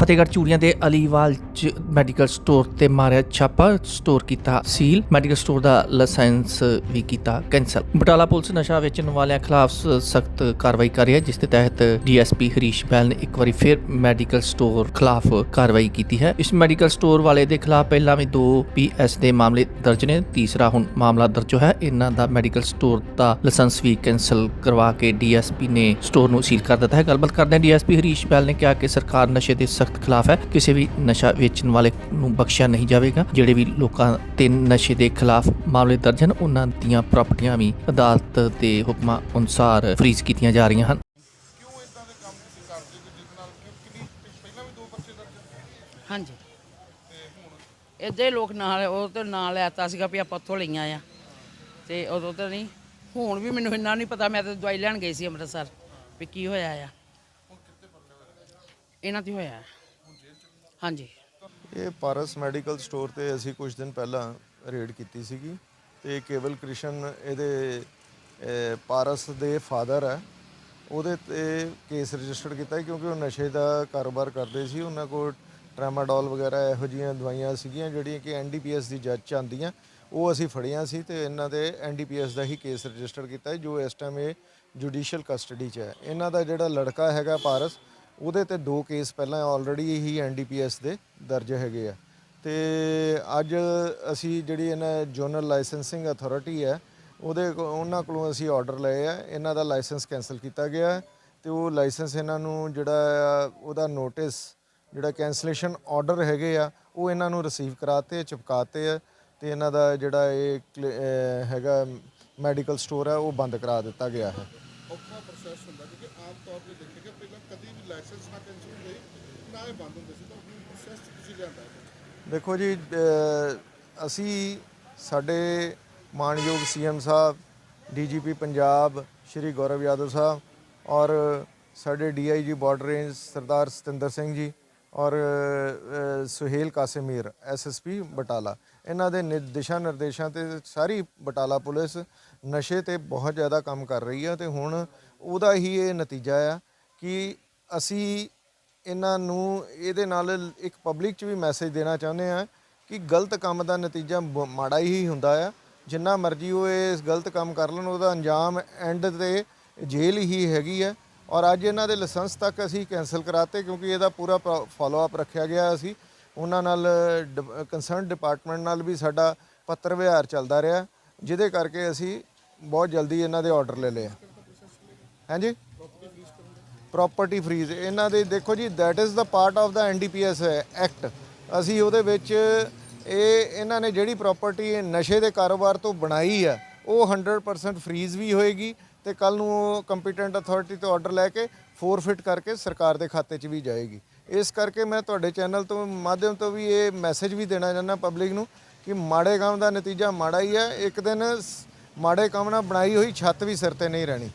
ਫਤਿਹਗੜ੍ਹ ਚੂੜੀਆਂ ਦੇ ਅਲੀਵਾਲ ਚ medical store ਤੇ ਮਾਰਿਆ ਛਾਪਾ ਸਟੋਰ ਕੀਤਾ ਸੀਲ ਮੈਡੀਕਲ ਸਟੋਰ ਦਾ ਲਾਇਸੈਂਸ ਵੀ ਕੀਤਾ ਕੈਂਸਲ ਬਟਾਲਾ ਪੁਲਿਸ ਨਸ਼ਾ ਵੇਚਣ ਵਾਲਿਆਂ ਖਿਲਾਫ ਸਖਤ ਕਾਰਵਾਈ ਕਰ ਰਹੀ ਹੈ, ਜਿਸ ਦੇ ਤਹਿਤ ਡੀਐਸਪੀ ਹਰੀਸ਼ ਬੈਲ ਨੇ ਇੱਕ ਵਾਰੀ ਫਿਰ ਮੈਡੀਕਲ ਸਟੋਰ ਖਿਲਾਫ ਕਾਰਵਾਈ ਕੀਤੀ ਹੈ। ਇਸ ਮੈਡੀਕਲ ਸਟੋਰ ਵਾਲੇ ਦੇ ਖਿਲਾਫ ਪਹਿਲਾਂ ਵੀ ਦੋ ਪੀਐਸ ਦੇ ਮਾਮਲੇ ਦਰਜ ਨੇ, ਤੀਸਰਾ ਹੁਣ ਮਾਮਲਾ ਦਰਜ ਹੋਇਆ ਇਹਨਾਂ ਦਾ ਮੈਡੀਕਲ ਸਟੋਰ ਦਾ ਲਾਇਸੈਂਸ ਵੀ ਕੈਂਸਲ ਕਰਵਾ ਕੇ ਡੀਐਸਪੀ ਨੇ ਸਟੋਰ ਨੂੰ ਸੀਲ ਕਰ ਦਿੱਤਾ ਹੈ। ਗੱਲਬਾਤ ਕਰਦੇ ਹਾਂ, ਡੀਐਸਪੀ ਹਰੀਸ਼ ਬੈਲ ਨੇ ਕਿਹਾ ਕਿ ਸਰਕਾਰ ਨਸ਼ੇ ਦੇ ਸਖਤ ਖਿਲਾਫ ਹੈ, ਕਿਸੇ ਵੀ ਨਸ਼ਾ ਵੇਚਣ ਵਾਲੇ ਨੂੰ ਬਖਸ਼ਿਆ ਨਹੀਂ ਜਾਵੇਗਾ। ਜਿਹੜੇ ਵੀ ਲੋਕਾਂ ਤੇ ਨਸ਼ੇ ਦੇ ਖਿਲਾਫ ਮਾਮਲੇ ਦਰਜ ਹਨ ਉਹਨਾਂ ਦੀਆਂ ਪ੍ਰਾਪਰਟੀਆਂ ਵੀ ਅਦਾਲਤ ਦੇ ਹੁਕਮਾਂ ਅਨੁਸਾਰ ਫ੍ਰੀਜ਼ ਕੀਤੀਆਂ ਜਾ ਰਹੀਆਂ ਹਨ। ਕਿਉਂ ਇਦਾਂ ਦੇ ਕੰਮ ਤੁਸੀਂ ਕਰਦੇ ਕਿ ਜਿਸ ਨਾਲ ਕਿ ਕਿੰਨੀ ਪਹਿਲਾਂ ਵੀ ਦੋ ਪਰਚੇ ਦਰਜ ਹੈ ਹਾਂਜੀ। ਤੇ ਹੁਣ? ਇੱਦਾਂ ਹੀ ਲੋਕ ਨਾਲ ਉਹ ਤੇ ਨਾਂ ਲੈਤਾ ਸੀਗਾ ਵੀ ਆਪਾਂ ਉੱਥੋਂ ਲਈਆਂ ਆ। ਤੇ ਉਦੋਂ ਤਾਂ ਨਹੀਂ ਹੁਣ ਵੀ ਮੈਨੂੰ ਇੰਨਾ ਨਹੀਂ ਪਤਾ ਮੈਂ ਤਾਂ ਦਵਾਈ ਲੈਣ ਗਈ ਸੀ ਅੰਮ੍ਰਿਤਸਰ ਵੀ ਕੀ ਹੋਇਆ ਆ। ਇਹਨਾਂ ਦੀ ਹੋਇਆ। ਆ। ਹਾਂਜੀ। ਇਹ ਪਾਰਸ ਮੈਡੀਕਲ ਸਟੋਰ ਤੇ ਅਸੀਂ ਕੁਝ ਦਿਨ ਪਹਿਲਾਂ ਰੇਡ ਕੀਤੀ ਸੀਗੀ ਤੇ ਕੇਵਲ ਕ੍ਰਿਸ਼ਨ ਇਹਦੇ ਪਾਰਸ ਦੇ ਫਾਦਰ ਹੈ। ਉਹਦੇ ਤੇ ਕੇਸ ਰਜਿਸਟਰ ਕੀਤਾ ਕਿਉਂਕਿ ਉਹ ਨਸ਼ੇ ਦਾ ਕਾਰੋਬਾਰ ਕਰਦੇ ਸੀ। ਉਹਨਾਂ ਕੋਲ ਟ੍ਰੈਮਾਡੋਲ ਵਗੈਰਾ ਇਹੋ ਜਿਹੀਆਂ ਦਵਾਈਆਂ ਸੀਗੀਆਂ ਜਿਹੜੀਆਂ ਕਿ ਐਨਡੀਪੀਐਸ ਦੀ ਜੱਜ ਚ ਆਉਂਦੀਆਂ। ਉਹ ਅਸੀਂ ਫੜੀਆਂ ਸੀ ਤੇ ਇਹਨਾਂ ਦੇ ਐਨਡੀਪੀਐਸ ਦਾ ਹੀ ਕੇਸ ਰਜਿਸਟਰ ਕੀਤਾ ਜੋ ਇਸ ਟਾਈਮ ਇਹ ਜੁਡੀਸ਼ੀਅਲ ਕਸਟਡੀ 'ਚ ਹੈ। ਇਹਨਾਂ ਦਾ ਜਿਹੜਾ ਲੜਕਾ ਹੈਗਾ ਪਾਰਸ ਉਹਦੇ ਤੇ ਦੋ ਕੇਸ ਪਹਿਲਾਂ ਆਲਰੇਡੀ ਹੀ ਐਨਡੀਪੀਐਸ ਦੇ ਦਰਜ ਹੈਗੇ ਆ। ਤੇ ਅੱਜ ਅਸੀਂ ਜਿਹੜੀ ਇਹਨਾਂ ਜੋਨਲ ਲਾਇਸੈਂਸਿੰਗ ਅਥਾਰਟੀ ਹੈ, ਉਹਦੇ ਕੋ- ਉਹਨਾਂ ਕੋਲੋਂ ਅਸੀਂ ਆਰਡਰ ਲਏ ਆ। ਇਹਨਾਂ ਦਾ ਲਾਇਸੈਂਸ ਕੈਨਸਲ ਕੀਤਾ ਗਿਆ ਹੈ ਤੇ ਉਹ ਲਾਇਸੈਂਸ ਇਹਨਾਂ ਨੂੰ ਜਿਹੜਾ ਉਹਦਾ ਨੋਟਿਸ ਜਿਹੜਾ ਕੈਂਸਲੇਸ਼ਨ ਆਰਡਰ ਹੈਗੇ ਆ, ਉਹ ਇਹਨਾਂ ਨੂੰ ਰਿਸੀਵ ਕਰਾਤੇ, ਚਿਪਕਾਤੇ ਆ ਤੇ ਇਹਨਾਂ ਦਾ ਜਿਹੜਾ ਇਹ ਕਲੇ- ਹੈਗਾ ਮੈਡੀਕਲ ਸਟੋਰ ਹੈ ਉਹ ਬੰਦ ਕਰਾ ਦਿੱਤਾ ਗਿਆ ਹੈ। ਔਖਾ ਪ੍ਰੋਸੈਸ ਹੁੰਦਾ ਕਿਉਂਕਿ ਆਮ ਤੌਰ ਤੇ ਦੇਖਿਆ ਲਾਇਸੈਂਸ ਨਾ ਕੈਂਸਲ ਹੁੰਦੇ ਨਾ ਇਹ ਬੰਦ ਹੁੰਦੇ ਸੀ ਤਾਂ ਹੁਣ ਪ੍ਰੋਸੈਸ ਤੁਸੀਂ ਲਿਆਂਦਾ ਦੇਖੋ ਜੀ ਅਹ ਅਸੀਂ ਸਾਡੇ ਮਾਨਯੋਗ ਸੀਐਮ ਸਾਹਿਬ ਡੀਜੀਪੀ ਪੰਜਾਬ ਸ਼੍ਰੀ ਗੌਰਵ ਯਾਦਵ ਸਾਹਿਬ ਔਰ ਸਾਡੇ DIG border range Sardar Satinder Singh ji ਔਰ ਅਹ, ਸੁਹੇਲ ਕਾਸਿਮੀਰ ਐਸਐਸਪੀ ਬਟਾਲਾ। ਇਹਨਾਂ ਦੇ ਨਿਰ- ਦਿਸ਼ਾ ਨਿਰਦੇਸ਼ਾਂ ਤੇ ਸਾਰੀ ਬਟਾਲਾ ਪੁਲਿਸ ਨਸ਼ੇ ਤੇ ਬਹੁਤ ਜ਼ਿਆਦਾ ਕੰਮ ਕਰ ਰਹੀ ਹੈ ਤੇ ਹੁਣ ਉਹਦਾ ਹੀ ਇਹ ਨਤੀਜਾ ਆ ਕਿ ਅਸੀਂ ਇਹਨਾਂ ਨੂੰ ਇਹਦੇ ਨਾਲ ਇੱਕ ਪਬਲਿਕ 'ਚ ਵੀ ਮੈਸੇਜ ਦੇਣਾ ਚਾਹੁੰਦੇ ਆ ਕਿ ਗਲਤ ਕੰਮ ਦਾ ਨਤੀਜਾ ਬ- ਮਾੜਾ ਹੀ ਹੁੰਦਾ ਆ। ਜਿੰਨਾ ਮਰਜ਼ੀ ਉਹ ਇਸ ਗਲਤ ਕੰਮ ਕਰ ਲੈਣ, ਉਹਦਾ ਅੰਜਾਮ ਐਂਡ ਤੇ ਜੇਲ੍ਹ ਹੀ ਹੈਗੀ ਹੈ ਔਰ ਅੱਜ ਇਹਨਾਂ ਦੇ ਲਾਇਸੈਂਸ ਤੱਕ ਅਸੀਂ ਕੈਨਸਲ ਕਰਾਤੇ ਕਿਉਂਕਿ ਇਹਦਾ ਪੂਰਾ ਫਾਲੋ ਅਪ ਰੱਖਿਆ ਗਿਆ ਅਸੀਂ ਉਹਨਾਂ ਨਾਲ ਕੰਸਰਨ ਡਿਪਾਰਟਮੈਂਟ ਨਾਲ ਵੀ ਸਾਡਾ ਪੱਤਰ ਵਿਹਾਰ ਚੱਲਦਾ ਰਿਹਾ। ਜਿਹਦੇ ਕਰਕੇ ਅਸੀਂ ਬਹੁਤ ਜਲਦੀ ਇਹਨਾਂ ਦੇ ਆਰਡਰ ਲੈ ਲਏ ਆ। ਹਾਂਜੀ? ਪ੍ਰਾਪਰਟੀ ਫਰੀਜ਼ ਇਹਨਾਂ ਦੇ ਦੇਖੋ ਜੀ, that is the part of the NDPS act ਅਸੀਂ ਉਹਦੇ ਵਿੱਚ ਇਹ, ਇਹਨਾਂ ਨੇ ਜਿਹੜੀ ਪ੍ਰਾਪਰਟੀ ਨਸ਼ੇ ਦੇ ਕਾਰੋਬਾਰ ਤੋਂ ਬਣਾਈ ਆ ਉਹ 100% ਫਰੀਜ਼ ਵੀ ਹੋਏਗੀ ਤੇ ਕੱਲ ਨੂੰ ਉਹ ਕੰਪੀਟੈਂਟ ਅਥਾਰਟੀ ਤੋਂ ਆਰਡਰ ਲੈ ਕੇ ਫੋਰਫਿਟ ਕਰਕੇ ਸਰਕਾਰ ਦੇ ਖਾਤੇ 'ਚ ਵੀ ਜਾਏਗੀ। ਇਸ ਕਰਕੇ ਮੈਂ ਤੁਹਾਡੇ ਚੈਨਲ ਤੋਂ, ਮਾਧਿਅਮ ਤੋਂ ਵੀ ਇਹ ਮੈਸੇਜ ਵੀ ਦੇਣਾ ਚਾਹੁੰਦਾ ਪਬਲਿਕ ਨੂੰ ਕਿ ਮਾੜੇ ਕੰਮ ਦਾ ਨਤੀਜਾ ਮਾੜਾ ਹੀ ਹੈ। ਇੱਕ ਦਿਨ ਮਾੜੇ ਕੰਮ ਨਾਲ ਬਣਾਈ ਹੋਈ ਛੱਤ ਵੀ ਸਿਰ ਤੇ ਨਹੀਂ ਰਹਿਣੀ।